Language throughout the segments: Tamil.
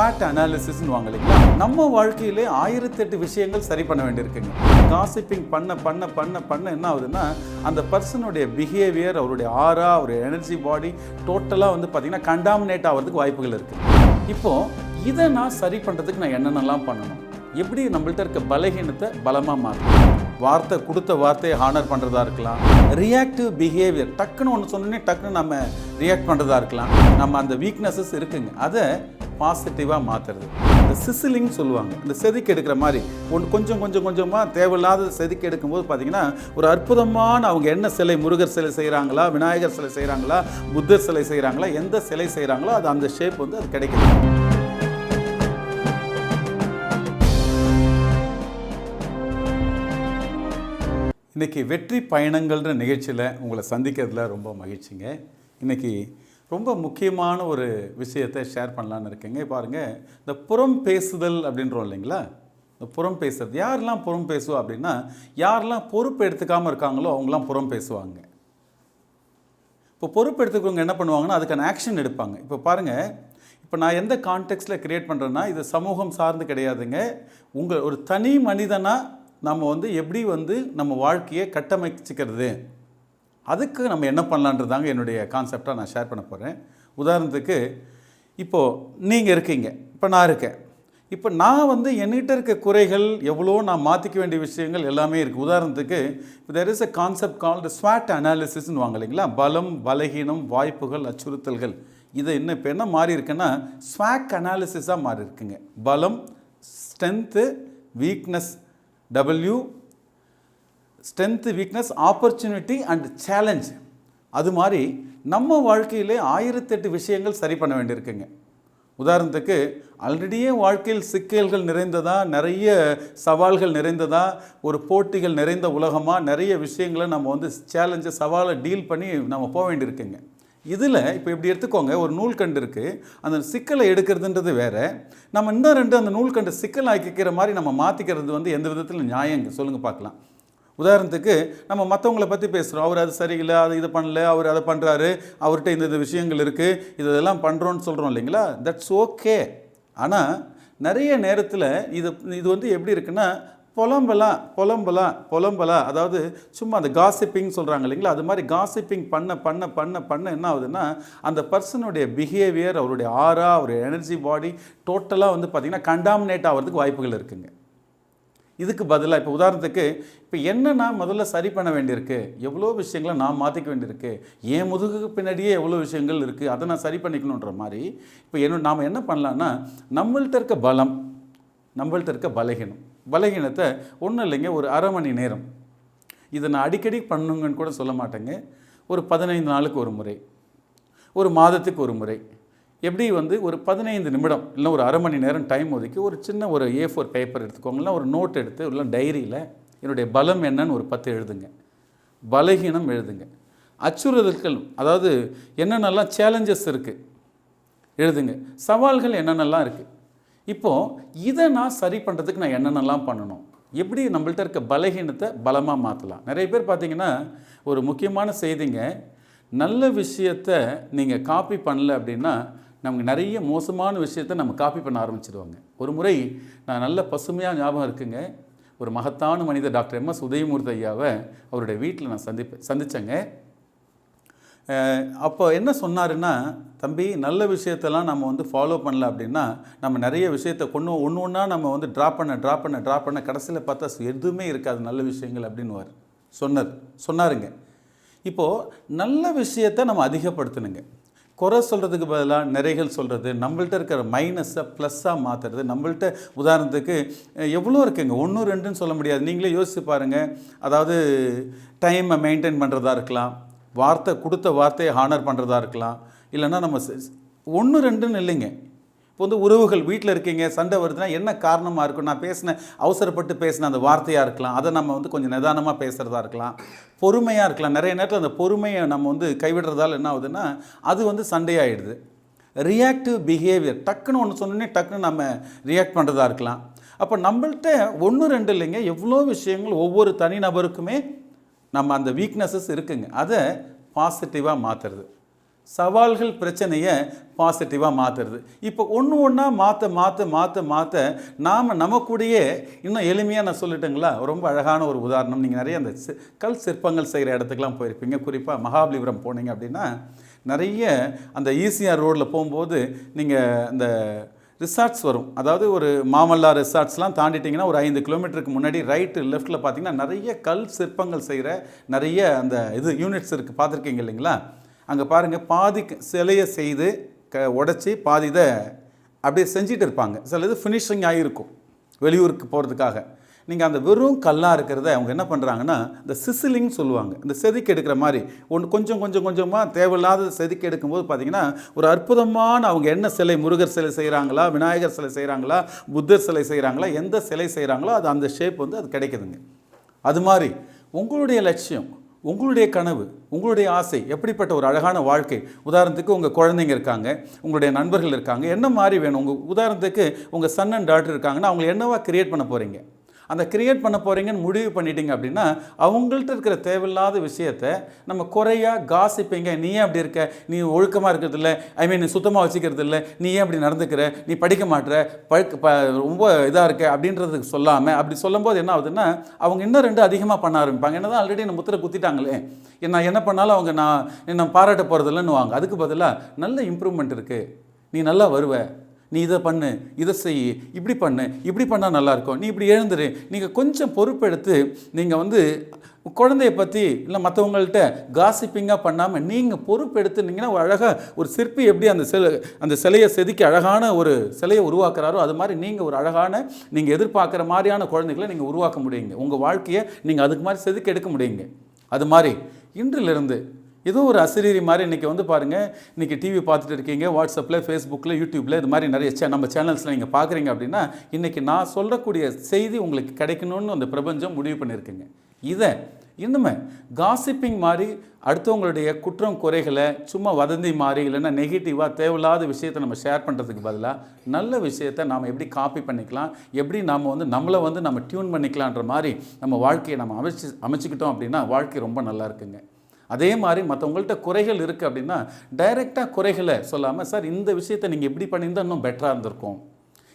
ஸ்வாட் அனாலிசிஸ்னு வாங்க இல்லைங்களா? நம்ம வாழ்க்கையிலே ஆயிரத்தெட்டு விஷயங்கள் சரி பண்ண வேண்டியிருக்குங்க. காசிப்பிங் பண்ண பண்ண பண்ண பண்ண என்ன ஆகுதுன்னா அந்த பர்சனுடைய பிஹேவியர் அவருடைய ஆரா அவருடைய எனர்ஜி பாடி டோட்டலாக வந்து பார்த்திங்கன்னா கண்டாமினேட் ஆகிறதுக்கு வாய்ப்புகள் இருக்குது இப்போது இதை நான் சரி பண்ணுறதுக்கு நான் என்னென்னலாம் பண்ணணும்? எப்படி நம்மள்ட்ட இருக்க பலகீனத்தை பலமாக மாற்றணும் வார்த்தை கொடுத்த வார்த்தையை ஹானர் பண்ணுறதா இருக்கலாம். ரியாக்டிவ் பிஹேவியர் டக்குன்னு ஒன்று சொன்னோன்னே டக்குன்னு நம்ம ரியாக்ட் பண்ணுறதா இருக்கலாம். நம்ம அந்த வீக்னஸஸ் இருக்குங்க. அதை பாசிட்டிவாக மாற்றுறது இந்த சிசிலிங் சொல்லுவாங்க. இந்த செதுக்கி எடுக்கிற மாதிரி. ஒன்று கொஞ்சம் கொஞ்சம் கொஞ்சமாக தேவையில்லாத செதுக்கி எடுக்கும்போது பார்த்தீங்கன்னா ஒரு அற்புதமான அவங்க என்ன சிலை முருகர் சிலை செய்கிறாங்களா விநாயகர் சிலை செய்கிறாங்களா புத்தர் சிலை செய்கிறாங்களா எந்த சிலை செய்கிறாங்களோ அது அந்த ஷேப் வந்து அது கிடைக்கிது. இன்றைக்கி வெற்றி பயணங்கள்ன்ற நிகழ்ச்சியில் உங்களை சந்திக்கிறதுல ரொம்ப மகிழ்ச்சிங்க. இன்றைக்கி ரொம்ப முக்கியமான ஒரு விஷயத்தை ஷேர் பண்ணலான்னு இருக்கேங்க. பாருங்கள் இந்த புறம் பேசுதல் அப்படின்றோம் இல்லைங்களா? இந்த புறம் பேசுறது. யாரெல்லாம் புறம் பேசுவா அப்படின்னா யாரெல்லாம் பொறுப்பு எடுத்துக்காமல் இருக்காங்களோ அவங்களாம் புறம் பேசுவாங்க. இப்போ பொறுப்பு எடுத்துக்கிறவங்க என்ன பண்ணுவாங்கன்னா அதுக்கான ஆக்ஷன் எடுப்பாங்க. இப்போ பாருங்கள் இப்போ நான் எந்த கான்டெக்ட்டில் க்ரியேட் பண்ணுறேன்னா இது சமூகம் சார்ந்து கிடையாதுங்க. உங்கள் ஒரு தனி மனிதனாக நம்ம வந்து எப்படி வந்து நம்ம வாழ்க்கையை கட்டமைச்சிக்கிறது? அதுக்கு நம்ம என்ன பண்ணலான்றதாங்க என்னுடைய கான்செப்டாக நான் ஷேர் பண்ண போகிறேன் உதாரணத்துக்கு இப்போது நீங்கள் இருக்கீங்க இப்போ நான் இருக்கேன். இப்போ நான் வந்து என்கிட்ட இருக்க குறைகள் எவ்வளோ நான் மாற்றிக்க வேண்டிய விஷயங்கள் எல்லாமே இருக்குது உதாரணத்துக்கு இப்போ there is a concept called ஸ்வாட் அனாலிசிஸ்ன்னு வாங்க இல்லைங்களா? பலம் பலகீனம் வாய்ப்புகள் அச்சுறுத்தல்கள். இது இன்னும் இப்போ என்ன மாறி இருக்குன்னா ஸ்வாக் அனாலிசிஸாக மாறி இருக்குங்க. பலம் strength weakness W strength weakness opportunity and challenge அது மாதிரி நம்ம வாழ்க்கையிலே ஆயிரத்தெட்டு விஷயங்கள் சரி பண்ண வேண்டியிருக்குங்க. உதாரணத்துக்கு ஆல்ரெடியே வாழ்க்கையில் சிக்கல்கள் நிறைந்ததா நிறைய சவால்கள் நிறைந்ததா ஒரு போட்டிகள் நிறைந்த உலகமாக நிறைய விஷயங்களை நம்ம வந்து சேலஞ்சை சவாலை டீல் பண்ணி நம்ம போக வேண்டியிருக்குங்க. இதில் இப்போ இப்படி எடுத்துக்கோங்க ஒரு நூல்கண்டு இருக்குது அந்த சிக்கலை எடுக்கிறதுன்றது வேறு. நம்ம இன்னும் ரெண்டு அந்த நூல்கண்டு சிக்கல் ஆக்கிக்கிற மாதிரி நம்ம மாற்றிக்கிறது வந்து எந்த விதத்தில் நியாயங்க. சொல்லுங்கள் பார்க்கலாம். உதாரணத்துக்கு நம்ம மற்றவங்கள பற்றி பேசுகிறோம் அவர் அது சரியில்லை அது இது பண்ணல அவர் அதை பண்ணுறாரு அவர்கிட்ட இந்த இந்த விஷயங்கள் இருக்குது இதெல்லாம் பண்ணுறோன்னு சொல்கிறோம் இல்லைங்களா? தட்ஸ் ஓகே ஆனால் நிறைய நேரத்தில் இது இது வந்து எப்படி இருக்குன்னா புலம்பலாம் புலம்பலாம் புலம்பலாம் அதாவது சும்மா அந்த காசிப்பிங் சொல்கிறாங்க இல்லைங்களா? அது மாதிரி காசிப்பிங் பண்ண பண்ண பண்ண பண்ண என்ன ஆகுதுன்னா அந்த பர்சனுடைய பிஹேவியர் அவருடைய ஆரா அவருடைய எனர்ஜி பாடி டோட்டலாக வந்து பார்த்திங்கன்னா கண்டாமினேட் ஆகிறதுக்கு வாய்ப்புகள் இருக்குங்க. இதுக்கு பதிலாக இப்போ உதாரணத்துக்கு இப்போ என்ன நான் முதல்ல சரி பண்ண வேண்டியிருக்கு. எவ்வளோ விஷயங்களை நான் மாற்றிக்க வேண்டியிருக்கு. என் முதுகுக்கு பின்னாடியே எவ்வளோ விஷயங்கள் இருக்குது அதை நான் சரி பண்ணிக்கணுன்ற மாதிரி இப்போ என்ன நாம் என்ன பண்ணலான்னா நம்மள்ட்ட இருக்க பலம் நம்மள்கிட்ட இருக்க பலகீனம். பலகீனத்தை ஒன்றும் இல்லைங்க ஒரு அரை மணி நேரம். இதை நான் அடிக்கடி பண்ணுங்கன்னு கூட சொல்ல மாட்டேங்க. ஒரு பதினைந்து நாளுக்கு ஒரு முறை. ஒரு மாதத்துக்கு ஒரு முறை. எப்படி வந்து ஒரு பதினைந்து நிமிடம் இல்லை ஒரு அரை மணி நேரம் டைம் ஒதுக்கி ஒரு சின்ன ஒரு ஏ ஃபோர் பேப்பர் எடுத்துக்கோங்களேன் ஒரு நோட் எடுத்து இல்லை டைரியில் என்னுடைய பலம் என்னன்னு ஒரு பத்து எழுதுங்க. பலகீனம் எழுதுங்க. அச்சுறுத்தல்கள் அதாவது என்னென்னலாம் சேலஞ்சஸ் இருக்குது எழுதுங்க. சவால்கள் என்னென்னலாம் இருக்குது இப்போது இதை நான் சரி பண்ணுறதுக்கு நான் என்னென்னலாம் பண்ணணும்? எப்படி நம்மள்ட்ட இருக்க பலகீனத்தை பலமாக மாற்றலாம் நிறைய பேர் பார்த்தீங்கன்னா ஒரு முக்கியமான செய்திங்க நல்ல விஷயத்தை நீங்கள் காப்பி பண்ணல அப்படின்னா நமக்கு நிறைய மோசமான விஷயத்தை நம்ம காப்பி பண்ண ஆரம்பிச்சிடுவாங்க ஒரு முறை நான் நல்ல பசுமையாக ஞாபகம் இருக்குங்க. ஒரு மகத்தான மனிதர் டாக்டர் எம். எஸ். உதயமூர்த்தி ஐயாவை அவருடைய வீட்டில் நான் சந்திப்பேன் சந்தித்தேங்க அப்போ என்ன சொன்னாருன்னா தம்பி நல்ல விஷயத்தெல்லாம் நம்ம வந்து ஃபாலோ பண்ணல அப்படின்னா நம்ம நிறைய விஷயத்தை கொண்டு ஒன்று ஒன்றா நம்ம வந்து ட்ராப் பண்ண ட்ராப் பண்ண ட்ராப் பண்ண கடைசியில் பார்த்தா எதுவுமே இருக்காது. நல்ல விஷயங்கள் அப்படின்னுவார். சொன்னார். சொன்னாருங்க. இப்போது நல்ல விஷயத்தை நம்ம அதிகப்படுத்தணுங்க. குறை சொல்கிறதுக்கு பதிலாக நிறைகள் சொல்கிறது நம்மள்ட்ட இருக்கிற மைனஸை ப்ளஸ்ஸாக மாற்றுறது நம்மள்ட்ட உதாரணத்துக்கு எவ்வளோ இருக்குங்க? ஒன்று ரெண்டுன்னு சொல்ல முடியாது. நீங்களே யோசிச்சு பாருங்கள் அதாவது டைமை மெயின்டைன் பண்ணுறதா இருக்கலாம். வார்த்தை கொடுத்த வார்த்தையை ஹானர் பண்ணுறதா இருக்கலாம். இல்லைன்னா நம்ம ஒன்று ரெண்டுன்னு இல்லைங்க. இப்போ வந்து உறவுகள் வீட்டில் இருக்கீங்க சண்டை வருதுன்னா என்ன காரணமாக இருக்கும்? நான் பேசின அவசரப்பட்டு பேசின அந்த வார்த்தையாக இருக்கலாம். அதை நம்ம வந்து கொஞ்சம் நிதானமாக பேசுகிறதா இருக்கலாம். பொறுமையாக இருக்கலாம். நிறைய நேரத்தில் அந்த பொறுமையை நம்ம வந்து கைவிடுறதால என்ன ஆகுதுன்னா அது வந்து சண்டையாயிடுது. ரியாக்டிவ் பிஹேவியர் டக்குன்னு ஒன்று சொன்னோன்னே டக்குன்னு நம்ம ரியாக்ட் பண்ணுறதா இருக்கலாம். அப்போ நம்மள்கிட்ட ஒன்று ரெண்டு இல்லைங்க. எவ்வளோ விஷயங்கள் ஒவ்வொரு தனிநபருக்குமே நம்ம அந்த வீக்னஸஸ் இருக்குங்க. அதை பாசிட்டிவாக மாற்றுறது சவால்கள் பிரச்சனையை பாசிட்டிவாக மாற்றுறது இப்போ ஒன்று ஒன்றா மாற்ற மாற்ற மாற்ற மாற்ற நாம் நமக்குடையே இன்னும் எளிமையாக நான் சொல்லட்டுங்களா? ரொம்ப அழகான ஒரு உதாரணம். நீங்கள் நிறைய அந்த கல் சிற்பங்கள் செய்கிற இடத்துக்குலாம் போயிருப்பீங்க. குறிப்பாக மகாபலிபுரம் போனீங்க அப்படின்னா நிறைய அந்த ஈசிஆர் ரோட்டில் போகும்போது நீங்கள் அந்த ரிசார்ட்ஸ் வரும். அதாவது ஒரு மாமல்லா ரிசார்ட்ஸ்லாம் தாண்டிட்டிங்கன்னா ஒரு ஐந்து கிலோமீட்டருக்கு முன்னாடி ரைட்டு லெஃப்ட்டில் பார்த்தீங்கன்னா நிறைய கல் சிற்பங்கள் செய்கிற நிறைய அந்த இது யூனிட்ஸ் இருக்குது பார்த்துருக்கீங்க இல்லைங்களா? அங்கே பாருங்கள் பாதி சிலையை செய்து க உடச்சி பாதி இதை அப்படியே செஞ்சுட்டு இருப்பாங்க. சில இது ஃபினிஷிங் ஆகியிருக்கும் வெளியூருக்கு போகிறதுக்காக நீங்கள் அந்த வெறும் கல்லாக இருக்கிறத அவங்க என்ன பண்ணுறாங்கன்னா இந்த சிசிலிங் சொல்லுவாங்க. இந்த செதுக்கி எடுக்கிற மாதிரி ஒன்று கொஞ்சம் கொஞ்சம் கொஞ்சமாக தேவையில்லாத செதுக்கி எடுக்கும்போது பார்த்தீங்கன்னா ஒரு அற்புதமான அவங்க என்ன சிலை முருகர் சிலை செய்கிறாங்களா விநாயகர் சிலை செய்கிறாங்களா புத்தர் சிலை செய்கிறாங்களா எந்த சிலை செய்கிறாங்களோ அது அந்த ஷேப் வந்து அது கிடைக்குதுங்க. அது மாதிரி உங்களுடைய லட்சியம் உங்களுடைய கனவு உங்களுடைய ஆசை எப்படிப்பட்ட ஒரு அழகான வாழ்க்கை? உதாரணத்துக்கு உங்கள் குழந்தைங்க இருக்காங்க உங்களுடைய நண்பர்கள் இருக்காங்க என்ன மாதிரி வேணும்? உங்கள் உதாரணத்துக்கு உங்கள் சன் அண்ட் டாட்டர் இருக்காங்கன்னா அவங்களை என்னவா கிரியேட் பண்ண போகிறீங்க அந்த கிரியேட் பண்ண போகிறீங்கன்னு முடிவு பண்ணிட்டீங்க அப்படின்னா அவங்கள்ட்ட இருக்கிற தேவையில்லாத விஷயத்த நம்ம குறையா காசிப்பீங்க நீ ஏன் அப்படி இருக்க? நீ ஒழுக்கமாக இருக்கிறது இல்லை ஐ மீன் நீ சுத்தமாக வச்சுக்கிறது இல்லை நீ ஏன் அப்படி நடந்துக்கிற? நீ படிக்க மாட்டுற. பழக்க ப ரொம்ப இதாக இருக்க அப்படின்றதுக்கு சொல்லாமல் அப்படி சொல்லும்போது என்ன ஆகுதுன்னா அவங்க இன்னும் ரெண்டு அதிகமாக பண்ண ஆரம்பிப்பாங்க. என்ன தான் ஆல்ரெடி நம்ம முத்திரை குத்திட்டாங்களே. நான் என்ன பண்ணாலும் அவங்க நான் என்ன பாராட்ட போகிறதில்லன்னு வாங்க அதுக்கு பதிலாக நல்ல இம்ப்ரூவ்மெண்ட் இருக்குது நீ நல்லா வருவ. நீ இதை பண்ணு இதை செய் இப்படி பண்ணு இப்படி பண்ணால் நல்லாயிருக்கும். நீ இப்படி எழுந்துரு. நீங்கள் கொஞ்சம் பொறுப்பெடுத்து நீங்கள் வந்து குழந்தைய பற்றி இல்லை மற்றவங்கள்ட்ட காசிப்பிங்காக பண்ணாமல் நீங்கள் பொறுப்பெடுத்துனீங்கன்னா ஒரு அழகாக ஒரு சிற்பி எப்படி அந்த சிலை அந்த சிலையை செதுக்கி அழகான ஒரு சிலையை உருவாக்குறாரோ அது மாதிரி நீங்கள் ஒரு அழகான நீங்கள் எதிர்பார்க்குற மாதிரியான குழந்தைகளை நீங்கள் உருவாக்க முடியுங்க. உங்கள் வாழ்க்கையை நீங்கள் அதுக்கு மாதிரி செதுக்கி எடுக்க முடியுங்க. அது மாதிரி இன்றிலிருந்து ஏதோ ஒரு அசிரீரி மாதிரி இன்றைக்கி வந்து பாருங்கள் இன்றைக்கி டிவி பார்த்துட்டு இருக்கீங்க வாட்ஸ்அப்பில் ஃபேஸ்புக்கில் யூடியூப்பில் இது மாதிரி நிறைய சே நம்ம சேனல்ஸில் நீங்கள் பார்க்குறீங்க அப்படின்னா இன்றைக்கி நான் சொல்லக்கூடிய செய்தி உங்களுக்கு கிடைக்கணும்னு அந்த பிரபஞ்சம் முடிவு பண்ணியிருக்குங்க. இதை இன்னுமே காசிப்பிங் மாதிரி அடுத்தவங்களுடைய குற்றம் குறைகளை சும்மா வதந்தி மாதிரி இல்லைன்னா நெகட்டிவாக தேவையில்லாத விஷயத்தை நம்ம ஷேர் பண்ணுறதுக்கு பதிலாக நல்ல விஷயத்தை நாம் எப்படி காப்பி பண்ணிக்கலாம் எப்படி நாம் வந்து நம்மளை வந்து நம்ம டியூன் பண்ணிக்கலான்ற மாதிரி நம்ம வாழ்க்கையை நம்ம அமைச்சு அமைச்சிக்கிட்டோம் அப்படின்னா வாழ்க்கை ரொம்ப நல்லா இருக்குங்க. அதே மாதிரி மற்றவங்கள்ட்ட குறைகள் இருக்குது அப்படின்னா டைரெக்டாக குறைகளை சொல்லாமல் சார் இந்த விஷயத்தை நீங்கள் எப்படி பண்ணியிருந்தால் இன்னும் பெட்டராக இருந்திருக்கும்.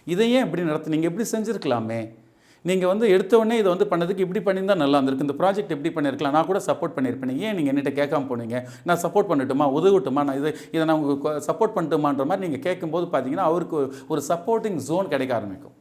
இதை ஏன் இப்படி நடத்து நீங்கள் எப்படி செஞ்சுருக்கலாமே. நீங்கள் வந்து எடுத்தவொடனே இதை வந்து பண்ணதுக்கு இப்படி பண்ணியிருந்தால் நல்லா இருந்திருக்கு. இந்த ப்ராஜெக்ட் எப்படி பண்ணியிருக்கலாம். நான் கூட சப்போர்ட் பண்ணியிருப்பேன். ஏன் நீங்கள் என்கிட்ட கேட்காம போனீங்க? நான் சப்போர்ட் பண்ணட்டுமா? உதவட்டுமா? நான் இதை இதை நான் உங்களுக்கு சப்போர்ட் பண்ணட்டுமான்ற மாதிரி நீங்கள் கேட்கும்போது பார்த்தீங்கன்னா அவருக்கு ஒரு- ஒரு சப்போர்ட்டிங் ஜோன் கிடைக்க ஆரம்பிக்கும்.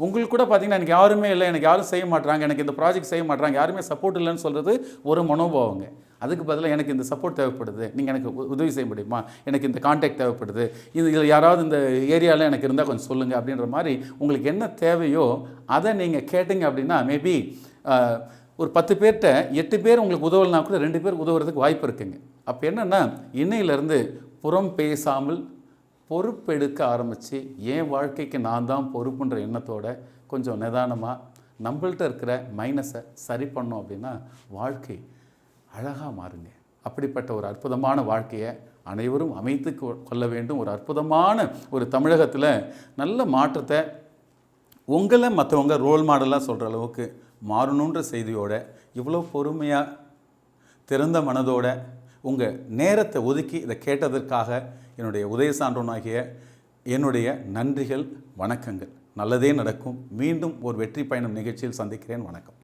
உங்களுக்கு கூட பார்த்தீங்கன்னா எனக்கு யாருமே இல்லை எனக்கு யாரும் செய்ய மாட்டாங்க எனக்கு இந்த ப்ராஜெக்ட் செய்ய மாட்டாங்க யாருமே சப்போர்ட் இல்லைன்னு சொல்கிறது ஒரு மனோபாவங்க. அதுக்கு பதிலாக எனக்கு இந்த சப்போர்ட் தேவைப்படுது. நீங்கள் எனக்கு உ- உதவி செய்ய முடியுமா? எனக்கு இந்த காண்டாக்ட் தேவைப்படுது. இது இதில் யாராவது இந்த ஏரியாவில் எனக்கு இருந்தால் கொஞ்சம் சொல்லுங்கள் அப்படின்ற மாதிரி உங்களுக்கு என்ன தேவையோ அதை நீங்கள் கேட்டிங்க அப்படின்னா மேபி ஒரு பத்து பேர்கிட்ட எட்டு பேர் உங்களுக்கு உதவலைனா கூட ரெண்டு பேர் உதவுறதுக்கு வாய்ப்பு இருக்குங்க. அப்போ என்னென்னா இன்னையிலேருந்து புறம் பேசாமல் பொறுப்பெடுக்க ஆரம்பித்து என் வாழ்க்கைக்கு நான் தான் பொறுப்புன்ற எண்ணத்தோட கொஞ்சம் நிதானமாக நம்மள்கிட்ட இருக்கிற மைனஸை சரி பண்ணோம் அப்படின்னா வாழ்க்கை அழகாக மாறுங்க. அப்படிப்பட்ட ஒரு அற்புதமான வாழ்க்கையை அனைவரும் அமைத்து கொள்ள வேண்டும். ஒரு அற்புதமான ஒரு தமிழகத்தில் நல்ல மாற்றத்தை உங்களை மற்றவங்க ரோல் மாடலாக சொல்கிற அளவுக்கு மாறணுன்ற செய்தியோட இவ்வளோ பொறுமையாக திறந்த மனதோட உங்கள் நேரத்தை ஒதுக்கி இதை கேட்டதற்காக என்னுடைய உதய சான்றோனாகிய என்னுடைய நன்றிகள் வணக்கங்கள். நல்லதே நடக்கும். மீண்டும் ஒரு வெற்றி பயணம் நிகழ்ச்சியில் சந்திக்கிறேன். வணக்கம்.